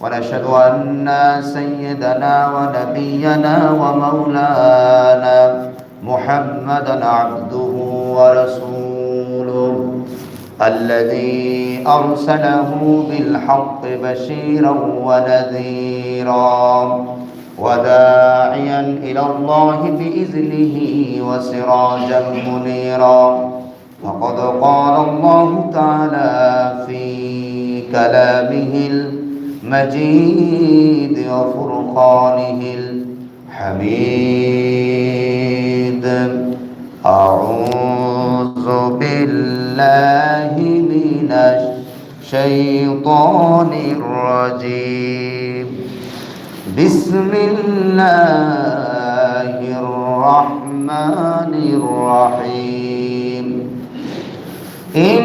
ونشهد أن سيدنا ونبينا ومولانا محمدا عبده ورسوله الذي أرسله بالحق بشيرا ونذيرا وداعيا إلى الله بإذنه وسراجا منيرا. فقد قال الله تعالى في كلامه المجيد وفرقانه الحميد. أعوذ بالله من الشيطان الرجيم. بسم الله الرحمن الرحيم. إن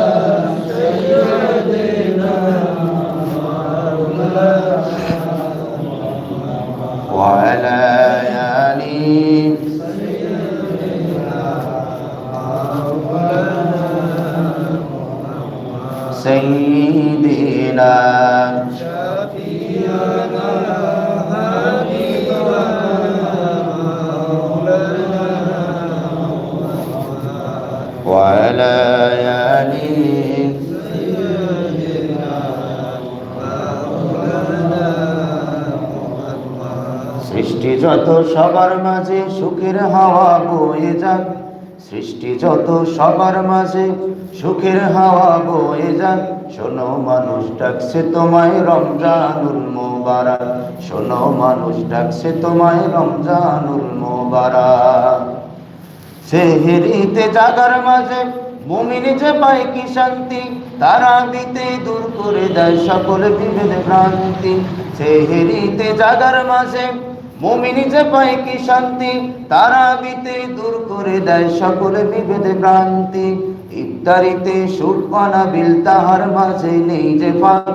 সৃষ্টি যত সবার মাঝে সুখের হাওয়া বয়ে যাক, সৃষ্টি যত সবার মাঝে সুখের হাওয়া বয়ে যাক, শোনো মানুষ ডাকছে তোমায় রমজানুল মোবারক, শোনো মানুষ ডাকছে তোমায় রমজানুল মোবারক। সেহেরিতে জাগার মাঝে মুমিন যে পায় কি শান্তি, তারা বিতে দূর করে দেয় সকল বিভেদ ভ্রান্তি। সেহেরিতে জাগার মাঝে মুমিনি যে পায় কি শান্তি, তারা বিতে দূর করে দেয় সকল বিভেদ ভ্রান্তি। ইফতারিতে সুখ অনাবিল তাহার মাঝে নেই যে ফাঁক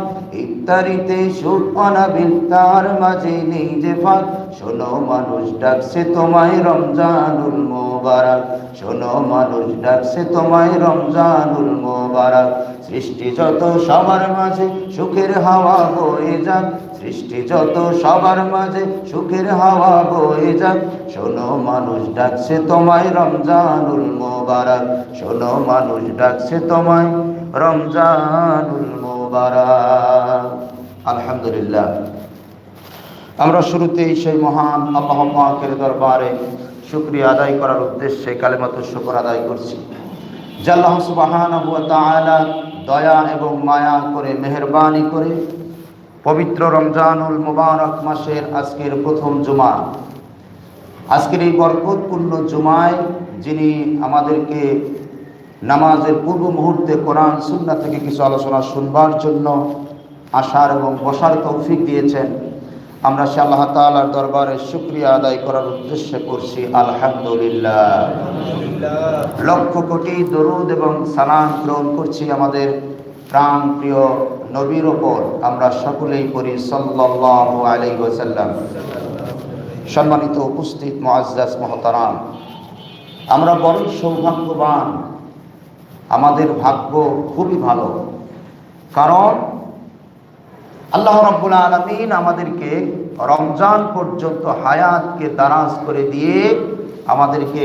ইফতারিতে সুখ অনাবিল তাহার মাঝে যে ফাঁক শোনো মানুষ ডাকছে তোমায় রমজানুল মোবারক। শোনো মানুষ ডাকছে তোমায় রমজানুল মোবারক। সৃষ্টি যত সবার মাঝে সুখের হাওয়া বয়ে যাক। সৃষ্টি যত সবার মাঝে সুখের হাওয়া বয়ে যাক। শোনো মানুষ ডাকছে তোমায় রমজানুল মোবারক। শোনো মানুষ ডাকছে তোমায় রমজানুল আলহামদুলিল্লাহ। আমরা শুরুতেই সেই মহান আল্লাহ দরবারে শুক্রিয়া আদায় করার উদ্দেশ্যে কালেমাতুর শুকর আদায় করছি। দয়া এবং মায়া করে, মেহেরবানি করে পবিত্র রমজানুল মুবারক মাসের আজকের প্রথম জুমা, আজকের এই বরকতপূর্ণ জুমায় যিনি আমাদেরকে নামাজের পূর্ব মুহূর্তে কোরআন সুন্না থেকে কিছু আলোচনা শুনবার জন্য আসার এবং বসার তৌফিক দিয়েছেন। আমরা সে আল্লাহ তালার দরবারে শুক্রিয়া আদায় করার উদ্দেশ্যে করছি, আলহামদুলিল্লাহ। লক্ষ কোটি দরুদ এবং সালাম গ্রহণ করছি আমাদের প্রাণ প্রিয় নবীর ওপর। আমরা সকলেই পড়ি সাল্লাল্লাহু আলাইহি ওয়াসাল্লাম। সম্মানিত উপস্থিত মুআজ্জাজ মহতারাম, আমরা বড় সৌভাগ্যবান আমাদের ভাগ্য খুবই ভালো। কারণ আল্লাহ রব্বুল আলমিন আমাদেরকে রমজান পর্যন্ত হায়াতকে দারাজ করে দিয়ে আমাদেরকে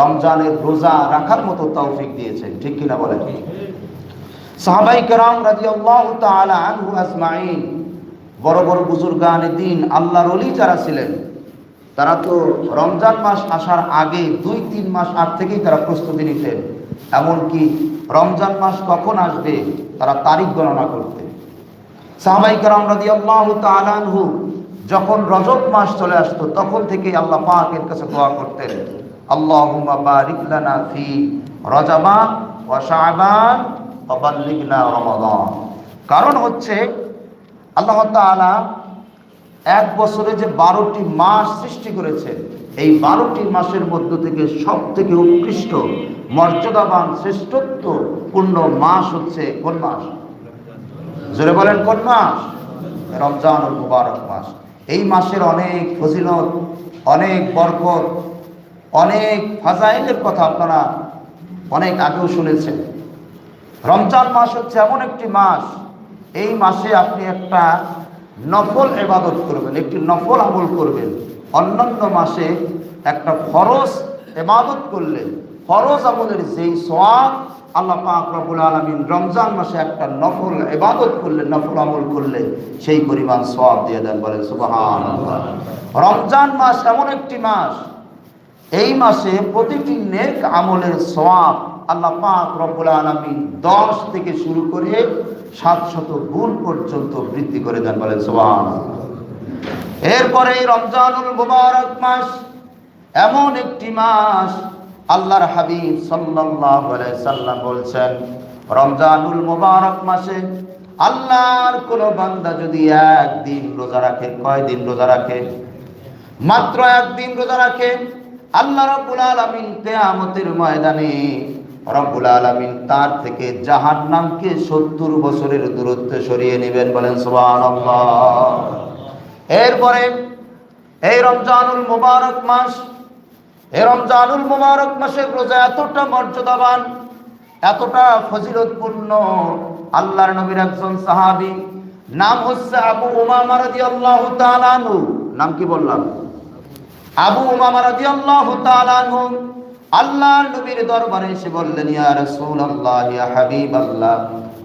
রমজানের রোজা রাখার মতো তৌফিক দিয়েছেন। ঠিক কিনা বলেন? সাহাবাই রাজি আল্লাহ আনহু আজমাইন, বড় বড় বুজুর্গান দিন আল্লাহর অলি যারা ছিলেন, তারা তো রমজান মাস আসার আগে দুই তিন মাস আগ থেকেই তারা প্রস্তুতি নিতেন। এমনকি রমজান মাস কখন আসবে, তারা তারিখ গণনা করতেন সাহাবাই কেরাম রাজি আল্লাহ তালানহু যখন রজব মাস চলে আসতো, তখন থেকে আল্লাহ পাকের কাছে দোয়া করতেন, আল্লাহুম্মা বারিক লানা ফি রজাবা ওয়া শাবান ওয়া বাল্লিগনা রমাদান। কারণ হচ্ছে, আল্লাহ তাআলা এক বছরে যে বারোটি মাস সৃষ্টি করেছেন এই বারোটি মাসের মধ্য থেকে সব থেকে উৎকৃষ্ট, মর্যাদাবান, শ্রেষ্ঠত্ব পূর্ণ মাস হচ্ছে কোন মাস? জোরে বলেন, কোন মাস? রমজান মুবারক মাস। এই মাসের অনেক ফজিলত, অনেক বরকত, অনেক ফাজাইলের কথা আপনারা অনেক আগেও শুনেছেন। রমজান মাস হচ্ছে এমন একটি মাস, এই মাসে আপনি একটা নফল এবাদত করবেন, একটি নফল আমল করবেন। অন্যান্য মাসে একটা ফরজ এবাদত করলে, ফরজ আমলের যেই সোয়াব আল্লাহ পাক রব্বুল আলামিন রমজান মাসে একটা নফল এবাদত করলে, নফল আমল করলে সেই পরিমাণ সোয়াব দিয়ে দেন, বলেন সুবহানাল্লাহ। রমজান মাস এমন একটি মাস, এই মাসে প্রতিটি নেক আমলের সোয়াব আল্লাহ পাক রব্বুল আলামিন দশ থেকে শুরু করে সাতশত গুণ পর্যন্ত বৃদ্ধি করে দেন, বলেন সুবহানাল্লাহ। এরপরে রমজানুল মুবারক মাস, এমন একটি মাস আল্লাহর হাবিব সাল্লাল্লাহু আলাইহি সাল্লাম বলছেন, রমজানুল মুবারক মাসে আল্লাহর কোন বান্দা যদি একদিন রোজা রাখে কয় দিন রোজা রাখে? মাত্র একদিন রোজা রাখে। আল্লাহ রাব্বুল আলামিন কিয়ামতের ময়দানে রব্বুল আলামিন তার থেকে জাহান্নামকে 70 বছরের দূরত্বে সরিয়ে নেবেন বলেন সুবহানাল্লাহ। এরপরে, এই রমজানুল মুবারক মাস, এই রমজানুল মুবারক মাসের রোজা এতটা মর্যাদাবান, এতটা ফজিলতপূর্ণ, আল্লাহর নবীর একজন সাহাবি, নাম হচ্ছে আবু উমামা রাদিয়াল্লাহু তাআলা আনহু। নাম কি বললাম? আবু উমামা রাদিয়াল্লাহু তাআলা আনহু, আল্লাহর নবীর দরবারে এসে বললেন, ইয়া রাসূলুল্লাহ, ইয়া হাবিবাল্লাহ,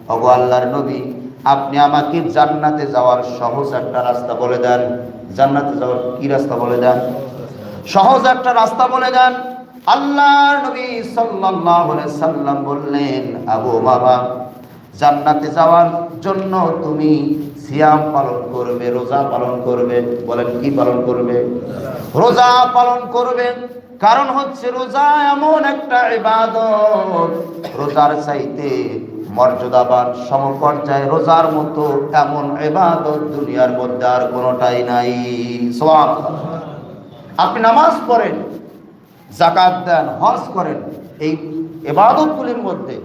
ওগো আল্লাহর নবী আপনি আমাকে জান্নাতে যাওয়ার সহজ একটা রাস্তা বলে দেন। জান্নাতে যাওয়ার কি রাস্তা বলে দেন? সহজ একটা রাস্তা বলে দেন। আল্লাহর নবী সাল্লাল্লাহু আলাইহি সাল্লাম বললেন, আবু বাবা, জান্নাতে যাওয়ার জন্য তুমি সিয়াম পালন করবে, রোজা পালন করবে। বলেন, কি পালন করবে? রোজা পালন করবে। কারণ হচ্ছে রোজা এমন একটা ইবাদত। রোজার চাইতে মর্যাদাবান সমপর্যায়ে রোজার মতো এমন ইবাদত দুনিয়ার মধ্যে আর কোনোটাই নাই। সুবহানাল্লাহ। আপনি নামাজ পড়েন জাকাত দেন, হজ করেন, এই এবাদতগুলির মধ্যে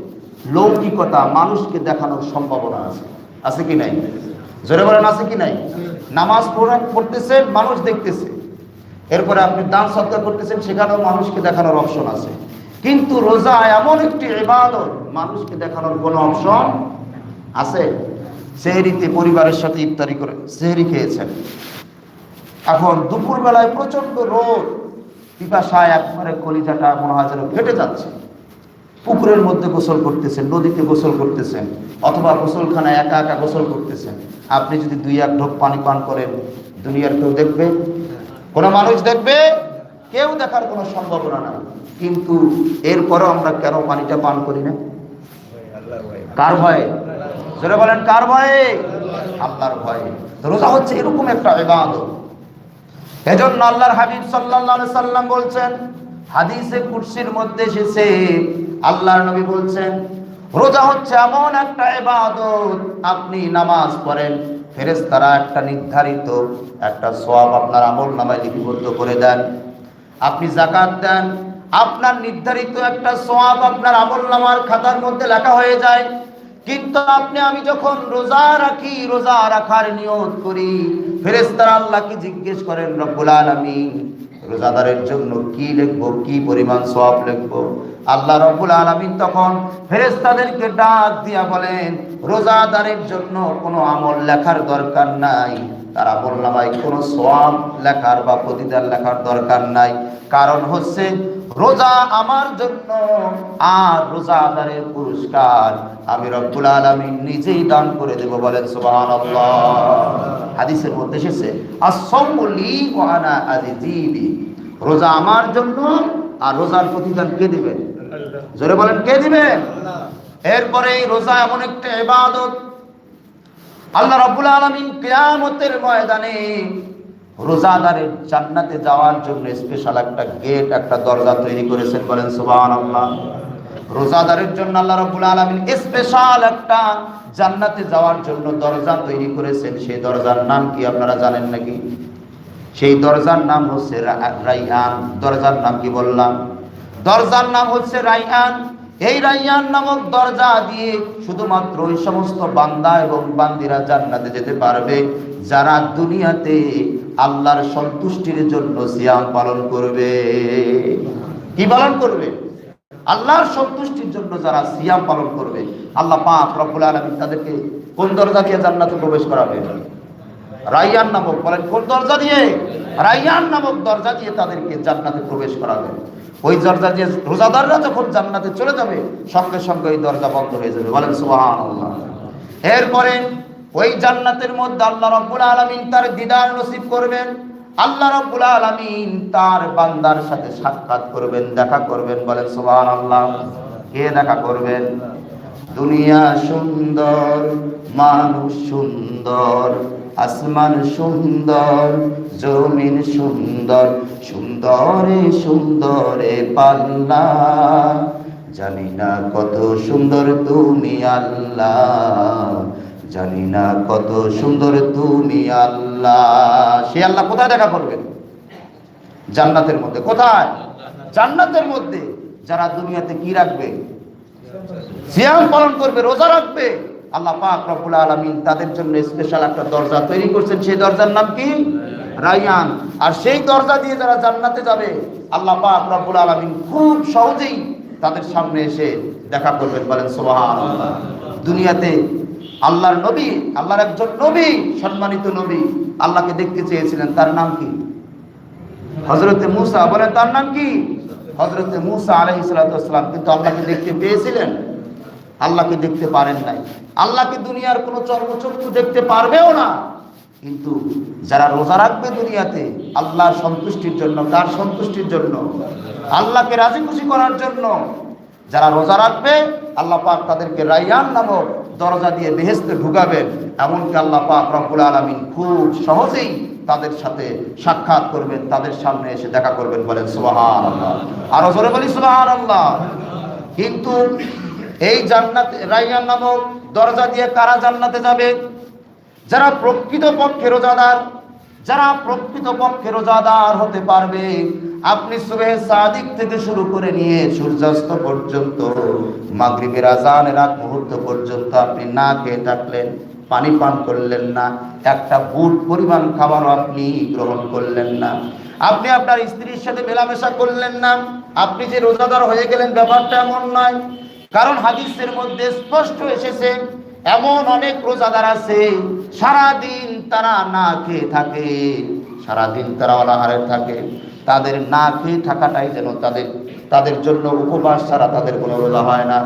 লৌকিকতা মানুষকে দেখানোর সম্ভাবনা আছে। আছে কি নাই? জোরে বলেন, আছে কি নাই? নামাজ পড়া পড়তেছেন মানুষ দেখতেছে। এরপরে আপনি দান সৎকার করতেছেন, সেখানেও মানুষকে দেখানোর অপশন আছে। কিন্তু রোজা এমন একটি ইবাদত মানুষকে দেখানোর কোনো অপশন আছে? সেহরিতে পরিবারের সাথে ইফতারি করে সেহরি খেয়েছেন। এখন দুপুরবেলায় প্রচণ্ড রোদ, পিপাসায় একবারে কলিজাটা মনে হয় যেন ফেটে যাচ্ছে। পুকুরের মধ্যে গোসল করতেছেন, নদীতে গোসল করতেছেন, অথবা গোসলখানায় একা একা গোসল করতেছেন। আপনি যদি দুই এক ঢোক পানি পান করেন, দুনিয়ার কেউ দেখবে? কোনো মানুষ দেখবে? কেউ দেখার কোনো সম্ভাবনা নাই। কিন্তু এরপরেও আমরা কেন পানিটা পান করি না? কার ভয়ে? জোরে বলেন, কার ভয়ে? আল্লাহর ভয়ে। রোজা হচ্ছে এরকম একটা ইবাদত। এজন্য আল্লাহর হাবিব সাল্লাল্লাহু সাল্লাম বলছেন, হাদিসে কুরসির মধ্যে এসেছে, আল্লাহর নবী বলছেন, রোজা হচ্ছে এমন একটা ইবাদত, আপনি নামাজ পড়েন, ফেরেশতারা একটা নির্ধারিত একটা সওয়াব আপনার আমল নামায় লিপিবদ্ধ করে দেন আপনি জাকাত দেন, আপনার নির্ধারিত একটা সোয়াব আপনার আমল নামার খাতার মধ্যে লেখা হয়ে যায়। কিন্তু আপনি, আমি যখন রোজা রাখি, রোজা রাখার নিয়ত করি ফেরেস্তার আল্লাহকে জিজ্ঞেস করেন, রব্বুল আলামিন রোজাদারের জন্য কি লিখব, কি পরিমাণ সব লিখব? আল্লাহ রব্বুল আলমিন তখন ফেরেস্তাদেরকে ডাক দিয়া বলেন, রোজাদারের জন্য কোনো আমল লেখার দরকার নাই। তারা বললাম ভাই, কোনো সব লেখার বা প্রতিদান লেখার দরকার নাই। কারণ হচ্ছে রোজা আমার জন্য। আর রোজাদারের পুরস্কার আমি রব্বুল আলামিন নিজেই দান করে দেব বলেন সুবহানাল্লাহ। হাদিসের মধ্যে এসেছে আসসামু লি ওয়া আনা আযীবি রোজা আমার জন্য, আর রোজার প্রতিদান কে দিবেন জোরে বলেন, কে দিবেন এরপরে এই রোজা এমন একটা ইবাদত। আল্লাহ রাব্বুল আলামিন কিয়ামতের ময়দানে রোজাদারের জান্নাতে যাওয়ার জন্য স্পেশাল একটা গেট একটা দরজা তৈরি করেছেন বলেন সুবহানাল্লাহ। রোজাদারের জন্য আল্লাহ রাব্বুল আলামিন স্পেশাল একটা জান্নাতে যাওয়ার জন্য দরজা তৈরি করেছেন। সেই দরজার নাম কি আপনারা জানেন নাকি? সেই দরজার নাম হচ্ছে রা- রাইয়ান। দরজার নাম কি বললাম? দরজার নাম হচ্ছে রাইয়ান। এই রাইয়ান নামক দরজা দিয়ে শুধুমাত্র ওই সমস্ত বান্দা এবং বান্দিরা জান্নাতে যেতে পারবে, যারা দুনিয়াতে আল্লাহর সন্তুষ্টির জন্য সিয়াম পালন করবে। কি পালন করবে? আল্লাহর সন্তুষ্টির জন্য যারা সিয়াম পালন করবে, আল্লাহ পাক রব্বুল আলামিন তাদেরকে কোন দরজা দিয়ে জান্নাতে প্রবেশ করাবে? রাইয়ান নামক, বলেন কোন দরজা দিয়ে? রাইয়ান নামক দরজা দিয়ে তাদেরকে জান্নাতে প্রবেশ করাবে। ওই দরজা দিয়ে রোজাদাররা যখন জান্নাতে চলে যাবে, সঙ্গে সঙ্গে ওই দরজা বন্ধ হয়ে যাবে। বলেন, সুবহানাল্লাহ। এরপরে ওই জান্নাতের মধ্যে আল্লাহ রাব্বুল আলামিন তার দিদার নসিব করবেন। আল্লাহ রাব্বুল আলামিন তার বান্দার সাথে সাক্ষাৎ করবেন, দেখা করবেন। বলেন, সুবহানাল্লাহ। কে দেখা করবেন? দুনিয়া সুন্দর, মানুষ সুন্দর। আসমান সুন্দর, জমিন সুন্দর, সুন্দরে সুন্দরে পাল্লা। জানি না কত সুন্দর তুমি আল্লাহ, জানি না কত সুন্দর তুমি আল্লাহ। সে আল্লাহ কোথায় দেখা করবেন জান্নাতের মধ্যে। কোথায়? জান্নাতের মধ্যে। যারা দুনিয়াতে কি রাখবে? সিয়াম পালন করবে, রোজা রাখবে। আল্লাহ পাক রব্বুল আলামিন তাদের জন্য স্পেশাল একটা দরজা তৈরি করছেন। সেই দরজার নাম কি? রায়ান। আর সেই দরজা দিয়ে যারা জান্নাতে যাবে, আল্লাহ পাক রব্বুল আলামিন খুব সহজেই তাদের সামনে এসে দেখা করবেন। বলেন, সুবহানাল্লাহ। দুনিয়াতে আল্লাহর নবী, আল্লাহর একজন নবী, সম্মানিত নবী আল্লাহকে দেখতে চেয়েছিলেন। তার নাম কি? হজরতে মুসা। বলেন, তার নাম কি? হজরতে মুসা আলহি কিন্তু আল্লাহকে দেখতে পেয়েছিলেন আল্লাহকে দেখতে পারেন নাই। আল্লাহকে দুনিয়ার কোনো চর্মচক্ষু দেখতে পারবেও না। কিন্তু যারা রোজা রাখবে দুনিয়াতে আল্লাহ সন্তুষ্টির জন্য, কার সন্তুষ্টির জন্য? আল্লাহকে রাজি খুশি করার জন্য। যারা রোজা রাখবে, আল্লাহ পাক তাদেরকে রাইয়ান নামক দরজা দিয়ে বেহেস্তে ঢুকাবেন। এমনকি আল্লাহ পাক রব্বুল আলমিন খুব সহজেই তাদের সাথে সাক্ষাৎ করবেন, তাদের সামনে এসে দেখা করবেন বলেন সুবাহান আল্লাহ আরও জোরে বলি সুবাহান আল্লাহ কিন্তু এই জান্নাত, রাইয়ান নামক দরজা দিয়ে কারা জান্নাতে যাবে? যারা প্রকৃত পক্ষে রোজাদার, যারা প্রকৃত পক্ষে রোজাদার হতে পারবে, আপনি সুবে সাদিক থেকে শুরু করে নিয়ে সূর্যাস্ত পর্যন্ত, মাগরিবের আজানের আগ মুহূর্ত পর্যন্ত আপনি না খেয়ে থাকলেন, পানি পান করলেন না, একটা বুট পরিমাণ খাবারও আপনি গ্রহণ করলেন না, আপনি আপনার স্ত্রীর সাথে মেলামেশা করলেন না, আপনি যে রোজাদার হয়ে গেলেন ব্যাপারটা এমন নয়। কারণ হাদিসের মধ্যে স্পষ্ট এসেছে, এমন অনেক রোজাদার আছে, সারাদিন তারা না খেয়ে থাকে। সারাদিন তারা অনাহারে থাকে। তাদের না খেয়ে থাকাটাই যেন তাদের তাদের জন্য উপবাস ছাড়া তাদের কোনো রোজা হয় না।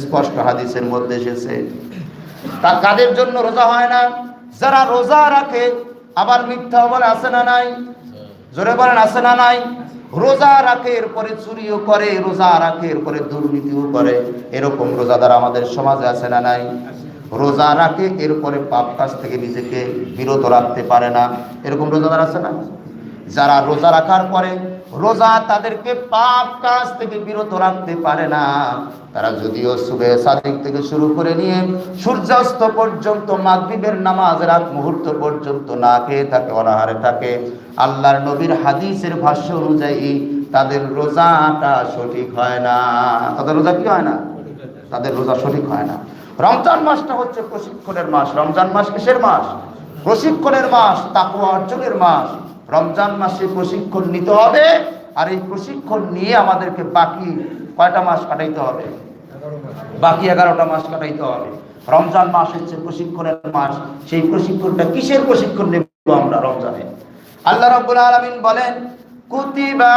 স্পষ্ট হাদিসের মধ্যে এসেছে। তা কাদের জন্য রোজা হয় না? যারা রোজা রাখে, আবার মিথ্যা বলে আসে না নাই? জোরে বলেন, আছে না নাই? রোজা রাখে এরপরে চুরিও করে, রোজা রাখে এরপরে দুর্নীতিও করে। এরকম রোজাদার আমাদের সমাজে আছে না নাই? রোজা রাখে, এরপরে পাপ কাজ থেকে নিজেকে বিরত রাখতে পারে না। এরকম রোজাদার আছে না? যারা রোজা রাখার পরে রোজা তাদেরকে পাপ কাজ থেকে বিরত রাখতে পারে না। তারা যদিও সুবে সাদিক থেকে শুরু করে নিয়ে সূর্যাস্ত পর্যন্ত, মাগরিবের নামাজ রাত মুহূর্ত পর্যন্ত না খেয়ে থাকে, অনাহারে থাকে। আল্লাহর নবীর হাদিসের ভাষ্য অনুযায়ী তাদের রোজাটা সঠিক হয় না। তাদের রোজা কি হয় না? তাদের রোজা সঠিক হয় না। রমজান মাসটা হচ্ছে প্রশিক্ষণের মাস। রমজান মাস কিসের মাস? প্রশিক্ষণের মাস তাকুয়া অর্জনের মাস। রমজান মাসে প্রশিক্ষণ নিতে হবে, আর এই প্রশিক্ষণ নিয়ে আমাদেরকে বাকি কয়টা মাস কাটাইতে হবে? বাকি এগারোটা মাস কাটাইতে হবে। রমজান মাস হচ্ছে প্রশিক্ষণের মাস। সেই প্রশিক্ষণটা কিসের প্রশিক্ষণ নেব আমরা রমজানে? আল্লাহ রাব্বুল আলামিন বলেন, কুতিবা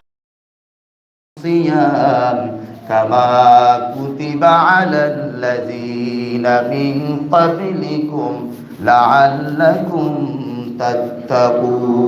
তাত্তাকুন।